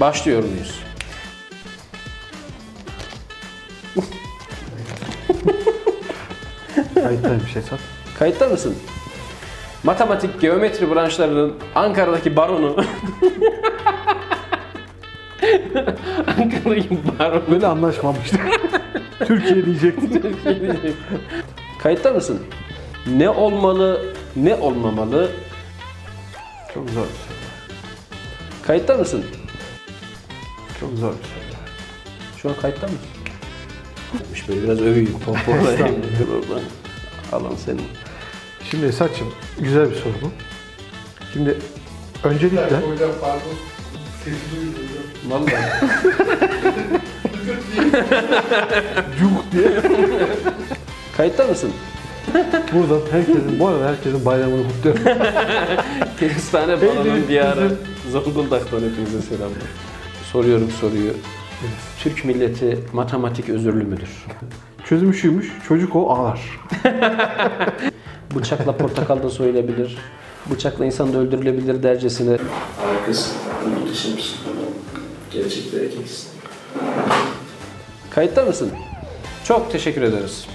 Başlıyor muyuz? Kayıttaymış Esat. Kayıtta mısın? Matematik, geometri branşlarının Ankara'daki baronu. Ankara'daki baronu. Böyle anlaşmamıştık. Türkiye diyecektim. Kayıtta mısın? Ne olmalı, ne olmamalı? Çok zor bir soru. Kayıtta mısın? Çok zor bir soru. Şu an kayıtta mısın? Yapmış böyle biraz öveyim. Pohpohlayayım. oradan. Alan senin. Şimdi Esat'cığım güzel bir soru bu. Şimdi öncelikle Hocam pardon. Sesi duyuyorum hocam. Vallahi. yuh diye Kayıtta mısın? buradan herkesin, bu arada herkesin bayramını kutluyorum. Kestane balanın diyarı. Zonguldak'tan hepinize selamlar. Soruyorum soruyu. Türk milleti matematik özürlü müdür? Çözümü şuymuş, çocuk o ağlar. Bıçakla portakal da soyulabilir. Bıçakla insan da öldürülebilir dercesine. Harikasın. Muhteşemsin. Gerçek bir erkeksin. Kayıtta mısın? Çok teşekkür ederiz.